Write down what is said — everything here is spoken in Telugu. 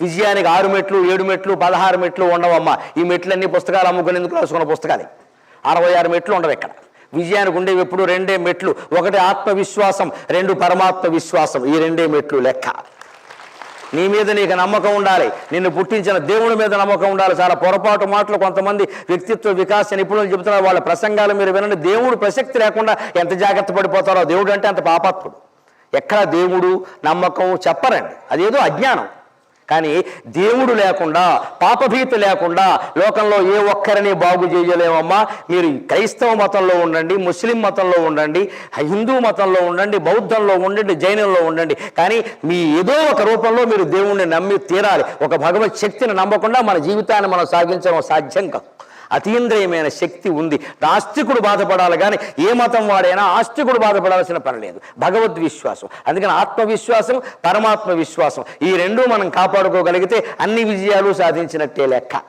విజయానికి ఆరు మెట్లు ఏడు మెట్లు పదహారు మెట్లు ఉండవమ్మా. ఈ మెట్లన్నీ పుస్తకాలు అమ్ముకునేందుకు రాసుకున్న పుస్తకాలు. అరవై ఆరు మెట్లు ఉండవు ఇక్కడ. విజయానికి ఉండేవి ఎప్పుడు రెండే మెట్లు. ఒకటి ఆత్మవిశ్వాసం రెండు పరమాత్మ విశ్వాసం ఈ రెండే మెట్లు లెక్క. నీ మీద నీకు నమ్మకం ఉండాలి. నిన్ను పుట్టించిన దేవుని మీద నమ్మకం ఉండాలి. చాలా పొరపాటు మాటలు కొంతమంది వ్యక్తిత్వ వికాస నిపుణులు చెబుతున్నారు. వాళ్ళ ప్రసంగాలు మీరు వినండి. దేవుడు ప్రసక్తి లేకుండా ఎంత జాగ్రత్త పడిపోతారో దేవుడు అంటే అంత పాపాత్ముడు. ఎక్కడ దేవుడు నమ్మకం చెప్పరండి. అదేదో అజ్ఞానం. కానీ దేవుడు లేకుండా పాపభీతి లేకుండా లోకంలో ఏ ఒక్కరిని బాగు చేయలేమమ్మా. మీరు క్రైస్తవ మతంలో ఉండండి ముస్లిం మతంలో ఉండండి హిందూ మతంలో ఉండండి బౌద్ధంలో ఉండండి జైనంలో ఉండండి. కానీ మీ ఏదో ఒక రూపంలో మీరు దేవుణ్ణి నమ్మి తీరాలి. ఒక భగవత్ శక్తిని నమ్మకుండా మన జీవితాన్ని మనం సాగించడం సాధ్యం కాదు. అతీంద్రియమైన శక్తి ఉంది. నాస్తికుడు బాధపడాలి కానీ ఏ మతం వాడైనా ఆస్తికుడు బాధపడాల్సిన పని లేదు. భగవద్ విశ్వాసం అందుకని ఆత్మవిశ్వాసం పరమాత్మ విశ్వాసం ఈ రెండూ మనం కాపాడుకోగలిగితే అన్ని విజయాలు సాధించినట్టే లెక్క.